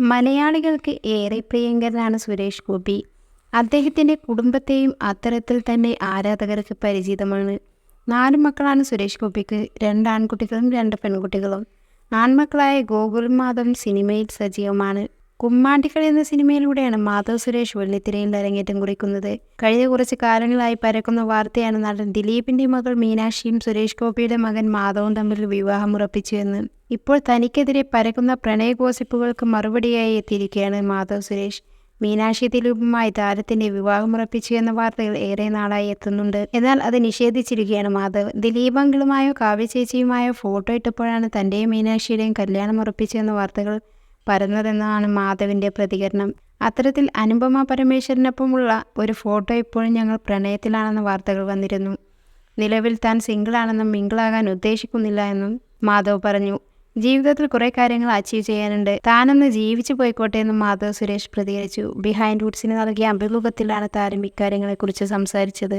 മലയാളികൾക്ക് ഏറെ പ്രിയങ്കരനാണ് സുരേഷ് ഗോപി. അദ്ദേഹത്തിന്റെ കുടുംബത്തെയും അത്തരത്തിൽ തന്നെ ആരാധകർക്ക് പരിചിതമാണ്. നാല് മക്കളാണ് സുരേഷ് ഗോപിക്ക് രണ്ട് ആൺകുട്ടികളും രണ്ട് പെൺകുട്ടികളും. ആൺമക്കളായ ഗോകുൽ മാധവ് സിനിമയിൽ സജീവമാണ്. കുമ്മാട്ടികൾ എന്ന സിനിമയിലൂടെയാണ് മാധവ് സുരേഷ് വെള്ളിത്തിരയിൽ അരങ്ങേറ്റം കുറിക്കുന്നത്. കഴിഞ്ഞ കുറച്ച് കാലങ്ങളായി പരക്കുന്ന വാർത്തയാണ് നടൻ ദിലീപിന്റെ മകൾ മീനാക്ഷിയും സുരേഷ് ഗോപിയുടെ മകൻ മാധവും തമ്മിൽ വിവാഹം ഉറപ്പിച്ചു എന്ന്. ഇപ്പോൾ തനിക്കെതിരെ പരക്കുന്ന പ്രണയ ഗോസിപ്പുകൾക്ക് മറുപടിയായി എത്തിയിരിക്കുകയാണ് മാധവ് സുരേഷ്. മീനാക്ഷി ദിലീപുമായി താരത്തിന്റെ വിവാഹം ഉറപ്പിച്ചു എന്ന വാർത്തകൾ ഏറെ നാളായി എത്തുന്നുണ്ട്. എന്നാൽ അത് നിഷേധിച്ചിരിക്കുകയാണ് മാധവ്. ദിലീപങ്കിളുമായോ കാവ്യ ചേച്ചിയുമായോ ഫോട്ടോ ഇട്ടപ്പോഴാണ് തന്റെയും മീനാക്ഷിയുടെയും കല്യാണം ഉറപ്പിച്ചു എന്ന വാർത്തകൾ പരന്നതെന്നാണ് മാധവിന്റെ പ്രതികരണം. അത്തരത്തിൽ അനുപമ പരമേശ്വരനൊപ്പമുള്ള ഒരു ഫോട്ടോ ഇപ്പോഴും ഞങ്ങൾ പ്രണയത്തിലാണെന്ന വാർത്തകൾ വന്നിരുന്നു. നിലവിൽ താൻ സിംഗിളാണെന്നും മിങ്കിളാകാൻ ഉദ്ദേശിക്കുന്നില്ല എന്നും മാധവ് പറഞ്ഞു. ജീവിതത്തിൽ കുറേ കാര്യങ്ങൾ അച്ചീവ് ചെയ്യാനുണ്ട്. താനൊന്ന് ജീവിച്ചു പോയിക്കോട്ടെ എന്നും മാധവ് സുരേഷ് പ്രതികരിച്ചു. ബിഹൈൻഡ് വുഡ്സിന് നൽകിയ അഭിമുഖത്തിലാണ് താരം ഇക്കാര്യങ്ങളെക്കുറിച്ച് സംസാരിച്ചത്.